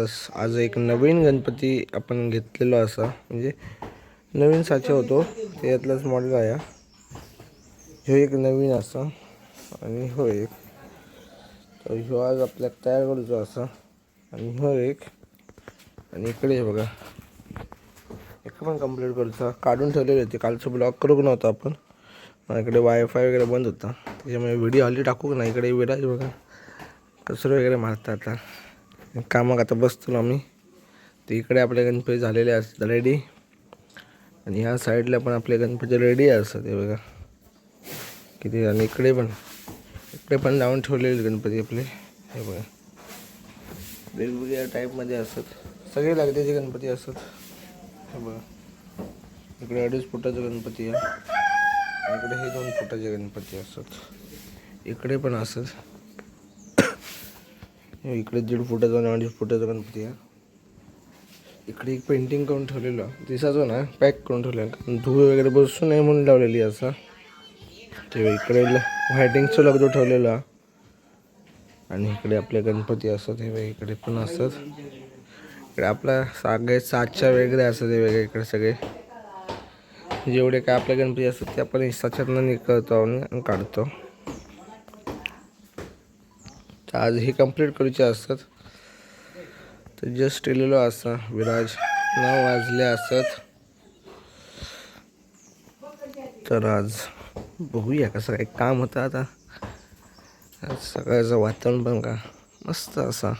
तस आज एक नवीन गणपती आपण घेतलेलो असा म्हणजे नवीन साचा होतो त्यातलाच मॉडेल आहे ह्यो एक नवीन असा आणि हो एक. तर ह्यो आज आपल्याक तयार करूचो असा आणि ह्यो एक. आणि इकडे बघा. एक पण कंप्लीट करूचा काढून ठेवलेले होते. कालचं ब्लॉग करू नव्हतं आपण. इकडे वायफाय वगैरे बंद होता. त्याच्यामुळे व्हिडिओ हल्ली टाकू का नाही? इकडे विराज बघा. कचरो वगैरे मारतात आता. कामाक आता बसतो आम्ही. तर इकडे आपले गणपती झालेले असतात रेडी आणि ह्या साईडला पण आपले गणपती रेडी असतात हे बघा. किती आणि इकडे पण इकडे पण लावून ठेवलेले गणपती आपले हे बघा. वेगवेगळ्या टाईपमध्ये असतात. सगळे लागतेचे गणपती असतात हे बघा. इकडे अडीच फुटाचे गणपती आहे. इकडे हे दोन फुटाचे गणपती असतात. इकडे पण असत इकडे दीड फुटाचा आणि अडीच फुटाचा गणपती आहे. इकडे एक पेंटिंग करून ठेवलेलं. आहे. दिसायचो ना पॅक करून ठेवलेलं. कारण धूळ वगैरे बसू नये म्हणून लावलेली असं. ते इकडे व्हायटिंगचं लगदो ठेवलेलं. आणि इकडे आपले गणपती असतात हे इकडे पण असतात. इकडे आपला सगळे सातच्या वेगळे असतात हे वेगळे इकडे सगळे. जेवढे काय आपले गणपती असतात ते आपण साच्यातनं निकळतो आणि काढतो. तर आज हे कंप्लीट करूचे असतात. तर जस्ट इलेलो असा विराज. नऊ वाजले असत तर आज बघूया कसं काय काम होतं आता. सकाळचं वातावरण पण का मस्त असा.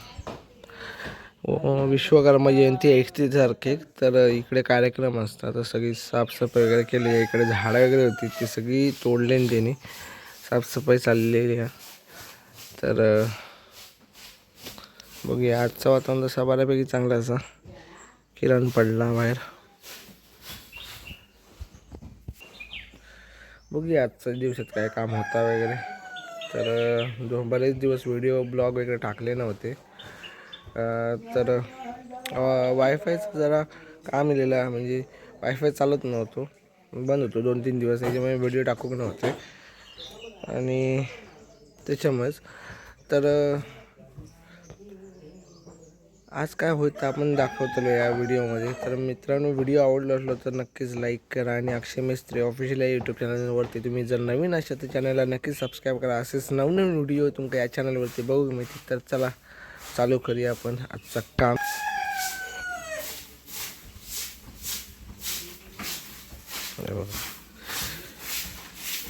विश्वकर्मा जयंती एकतीस तारखेक. तर इकडे कार्यक्रम असतात. तर सगळी साफसफाई वगैरे केली आहे. इकडे झाडं वगैरे होती. ती सगळी तोडली आणि त्यांनी. साफसफाई चाललेली आहे. तर बघूया. आजचं वातावरण तसा बऱ्यापैकी चांगला असा. किरण पडला बाहेर. बघूया आजच्या दिवसात काय काम होता वगैरे. तर जो बरेच दिवस व्हिडिओ ब्लॉग वगैरे टाकले नव्हते. तर वायफायचं जरा काम दिलेलं म्हणजे वायफाय चालत नव्हतो. बंद होतो दोन तीन दिवस. त्याच्यामुळे व्हिडिओ टाकू नव्हते. आणि त्याच्यामुळेच तर आज काय होतं आपण दाखवतो या व्हिडिओमध्ये. तर मित्रांनो व्हिडिओ आवडला असलो तर नक्कीच लाईक करा आणि अक्षय मिस्त्री ऑफिशियल या यूट्यूब चॅनलवरती तुम्ही जर नवीन असाल तर चॅनलला नक्कीच सबस्क्राईब करा. असेच नवनवीन व्हिडिओ तुमका या चॅनलवरती बघू मिळतील. तर चला चालू करूया आपण आजचं काम.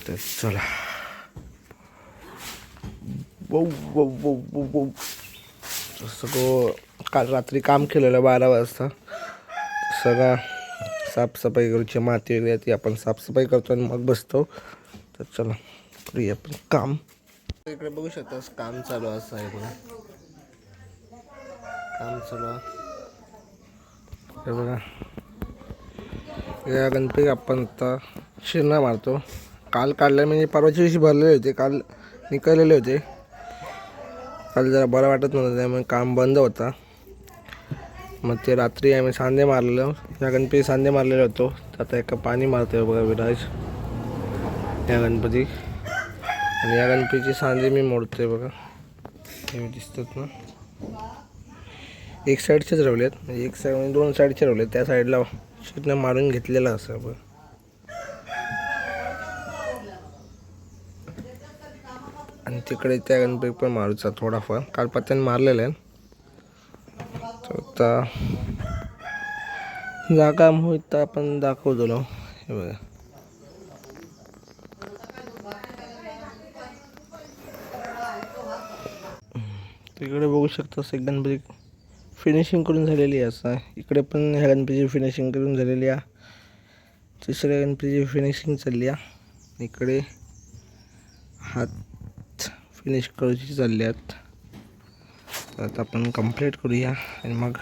तर चला. वौ वौ वौ वौ वौ. सगळं काल रात्री काम केलेलं बारा वाजता. सगळा साफसफाई करूची माती वगैरे ती आपण साफसफाई करतो आणि मग बसतो. तर चला करूया आपण काम. इकडे बघू शकतास काम चालू असं आहे बघा काम चालू हे बघा. या गणपती आपण आता शिरणा मारतो. काल काढल्या म्हणजे परवाच्या दिवशी भरलेले होते काल निकाललेले होते. काल जरा बरं वाटत नव्हतं त्यामुळे काम बंद होता. मग ते रात्री आम्ही सांदे मारलेलो. या गणपती सांदे मारलेलो होतो. आता एका पाणी मारतोय बघा विराज. या गणपती. आणि या गणपतीचे सांदे मी मोडतोय बघा. हे दिसतात ना. एक साईडचेच रवले म्हणजे एक साईड म्हणजे दोन साईडचे रवलेत. त्या साईडला शिरनं मारून घेतलेलं असं बघ. आणि तिकडे त्या गणपती पण मारूचा थोडाफार. काल पत्त्याने मारलेला आहे. तर आता जागा मोहित तर आपण दाखवतो हे बघा. तिकडे बघू शकता एक गणपती फिनिशिंग करून झालेली आहे असं. इकडे पण ह्या गणपतीची फिनिशिंग करून झालेली आहे. तिसऱ्या गणपतीची फिनिशिंग चालली आहे. इकडे हात फिनिश करूची चालली आहेत तर आता आपण कंप्लीट करूया आणि मग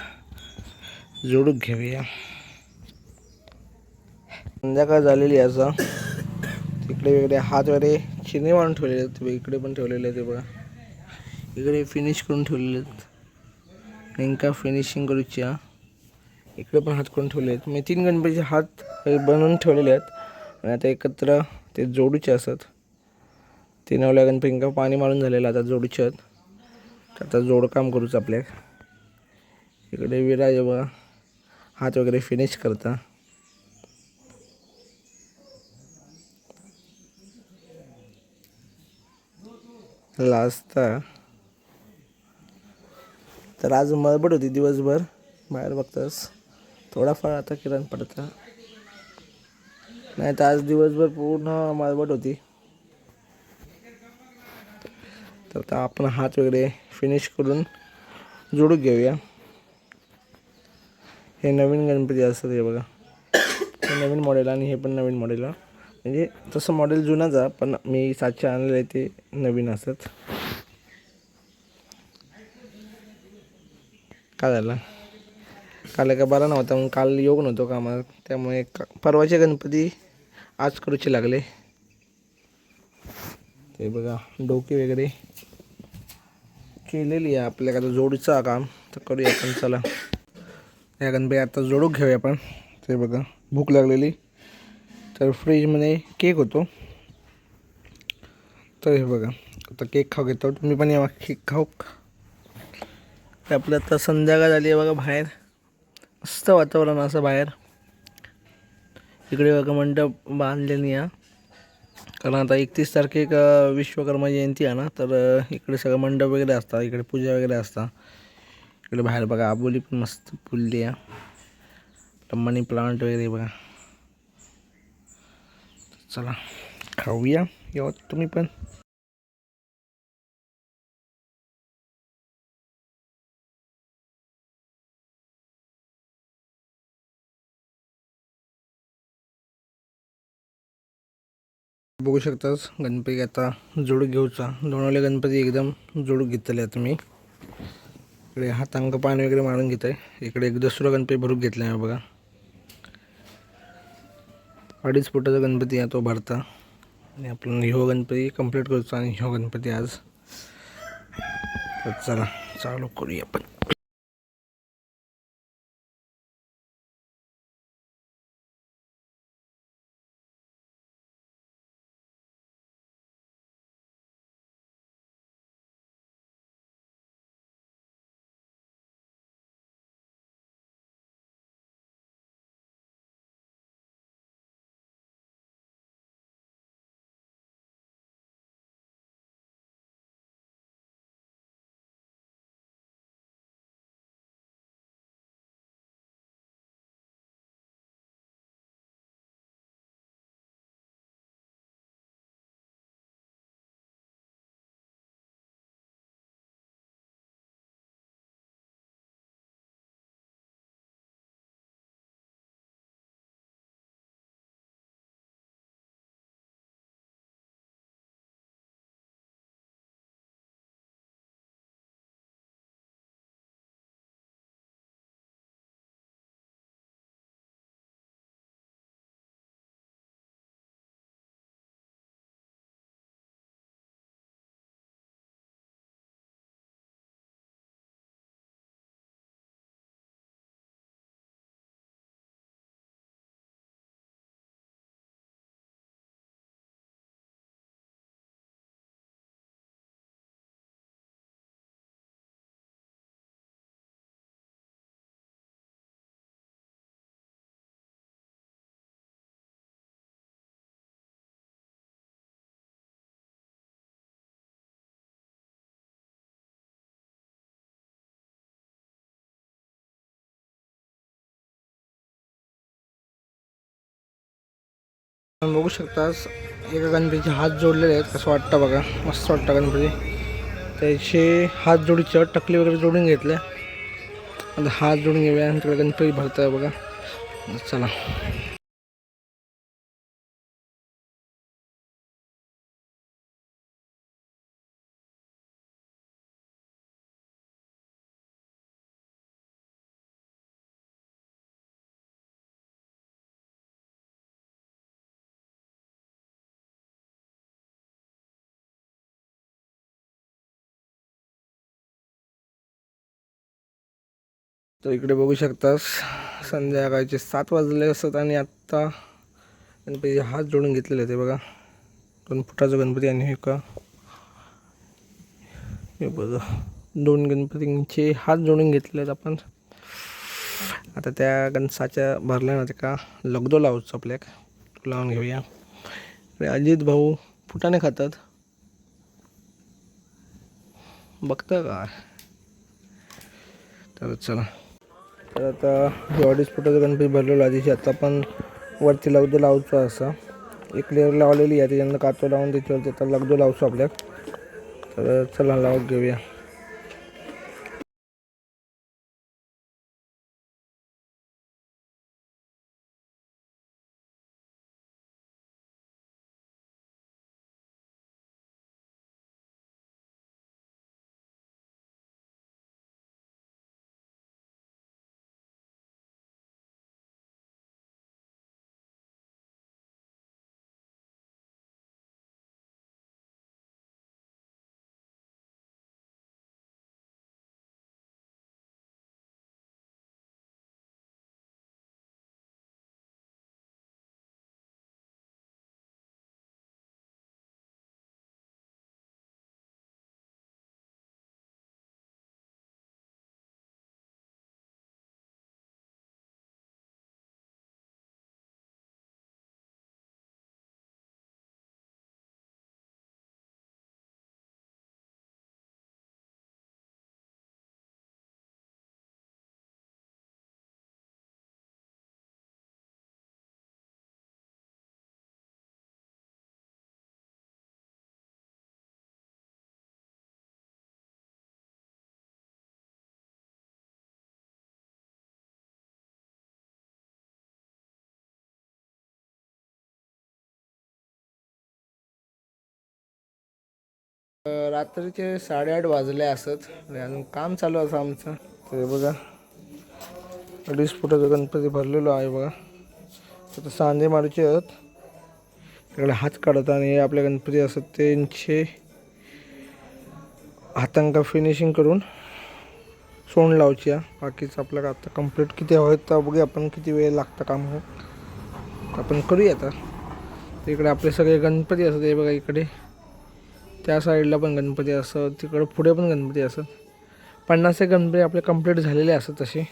जोडून घेऊया. संध्याकाळ झालेली असं तिकडे वेगळे हात वगैरे चिने मारून ठेवलेले आहेत. इकडे पण ठेवलेले आहेत बघा. इकडे फिनिश करून ठेवलेले आहेत. नेमका फिनिशिंग करूची इकडे पण हात करून ठेवले आहेत. मी तीन गणपतीचे हात बनवून ठेवलेले आहेत. आणि आता एकत्र ते जोडूचे असतात. तीन नवल्या पिंका पाणी मारून झालेलं आता जोडीच्यात. तर आता जोडकाम करूच आपल्या इकडे विराज बघा हात वगैरे फिनिश करता. लाजता तर आज मळबड होती दिवसभर बाहेर बघतास. थोडाफार आता किरण पडता. नाही तर आज दिवसभर पूर्ण मळबड होती. तर आता आपण हात वगैरे फिनिश करून जोडून घेऊया. हे नवीन गणपती असतात हे बघा. हे नवीन मॉडेल आणि हे पण नवीन मॉडेल आहे. म्हणजे तसं मॉडेल जुनाच आहे पण मी सातशे आणलेलं आहे ते नवीन असतात. काय झालं? काल का बरा नव्हता मग काल योग नव्हतो कामात. त्यामुळे का परवाचे गणपती आज करूचे लागले. ते बघा डोके वगैरे. केलेली आहे आपल्या आता जोडीचं काम. तर करूया आपण चला. या गणपती आता जोडून घेऊया आपण. ते बघा भूक लागलेली. तर फ्रीजमध्ये केक होतो. तर हे बघा आता केक खाऊ घेतो. तुम्ही पण या केक खाऊ. तर आपलं आता संध्याकाळ झाली आहे बघा बाहेर. मस्त वातावरण असं बाहेर. इकडे बघा मंडप बांधलेली आहे. कारण आता एकतीस तारखेक विश्वकर्मा जयंती आहे ना तर इकडे सगळं मंडप वगैरे असतात इकडे पूजा वगैरे असतात. इकडे बाहेर बघा आबोली पण मस्त फुलली आहे. मनी प्लांट वगैरे बघा. चला खाऊया. येऊ तुम्ही पण. बघू शकताच गणपती आता जोड घेऊचा. दोनवले गणपती एकदम जोड घेतले आता मी. इकडे हातांक पाणी वगैरे मारून घेत आहे इकडे एक दुसरा गणपती भरून घेतला आहे बघा. अडीच फुटाचा गणपती आहे तो भरता. आणि आपण ह्यो गणपती कंप्लीट करतो आणि ह्यो गणपती आज. चला चालू करूया आपण. बघू शकतास एका गणपतीचे हात जोडलेले आहेत. कसं वाटतं बघा? मस्त वाटतं गणपती. त्याचे हात जोडीचे टकली वगैरे जोडून घेतले. आता हात जोडून घेऊया आणि तिकडे गणपती भरताय बघा. चला. तर इकडे बघू शकतास संध्याकाळचे सात वाजले असत आणि आत्ता गणपती हात जोडून घेतलेले ते बघा. दोन फुटाचा गणपती आणि हे का? हे बघा. दोन गणपतींचे हात जोडून घेतले आहेत आपण. आता त्या गणसाच्या भरल्या ना का? लगदो लावूच आपल्याक. लावून घेऊया. अजित भाऊ फुटाने खातात. बघतं का? तर चला. तर आता जेवढी फुटाचा गणपती भरलेला आहे. आता पण वरती लगदो लावतो असा. एक लेअर लावलेली आहे. त्याच्यानंतर काचो लावून त्याच्यावरती आता लगदो लावतो आपल्याक. तर चला लावत घेऊया. रात्रीचे साडेआठ वाजले असत अजून काम चालू असं आमचं. ते बघा. अडीच फुटाचा गणपती भरलेलो आहे बघा. आता सांधे मारूचे आहेत. इकडे हात काढत आणि आपले गणपती असत त्यांचे हातांका फिनिशिंग करून सोंड लावची आहे. बाकीचं आपल्याला आता कंप्लीट किती हवं तर बघूया. आपण किती वेळ लागतं काम हो आपण करूया आता. इकडे आपले सगळे गणपती असत हे बघा इकडे. त्या साईडला पण गणपती असत तिकडं पुढे पण गणपती असत पन्नास एक गणपती आपले कंप्लीट झालेले असत तसे.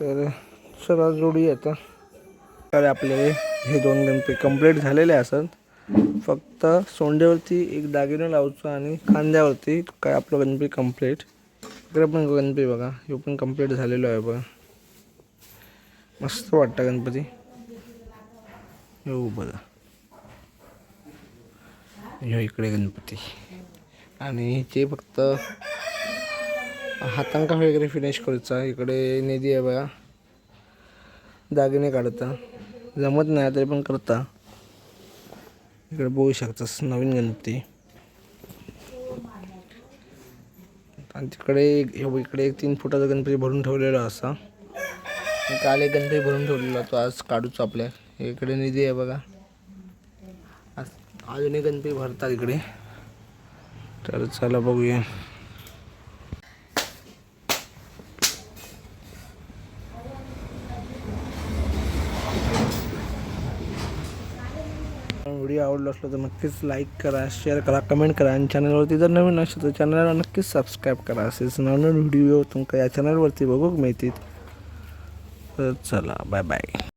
तर चला जोडी आता. तर आपले हे दोन गणपती कंप्लीट झालेले असत. फक्त सोंडेवरती एक दागिने लावतो आणि खांद्यावरती काय आपलं गणपती कंप्लीट इकडे पण गणपती बघा हे पण कंप्लीट झालेलो आहे बघा. मस्त वाटतं गणपती. हो बघा. ह्यो इकडे गणपती. आणि ते फक्त हातांका वगैरे फिनिश करूचा इकडे निधी आहे बघा. दागिने काढता. जमत नाही तरी पण करता. इकडे बघू शकतास नवीन गणपती. आणि तिकडे एक- इकडे एक तीन फुटाचा गणपती भरून ठेवलेला असा. काल एक गणपती भरून ठेवलेला तो आज काढूच आपल्या. इकडे निधी आहे बघा. अजूनही गणपती भरतात इकडे. तर चला बघूया. व्हिडिओ आवडला असला तर नक्कीच लाईक करा शेअर करा कमेंट करा. आणि चॅनलवरती जर नवीन असेल तर चॅनलला नक्कीच सबस्क्राईब करा. असेच नवनवीन व्हिडिओ तुमका या चॅनलवरती बघूक मिळतील. तर चला बाय बाय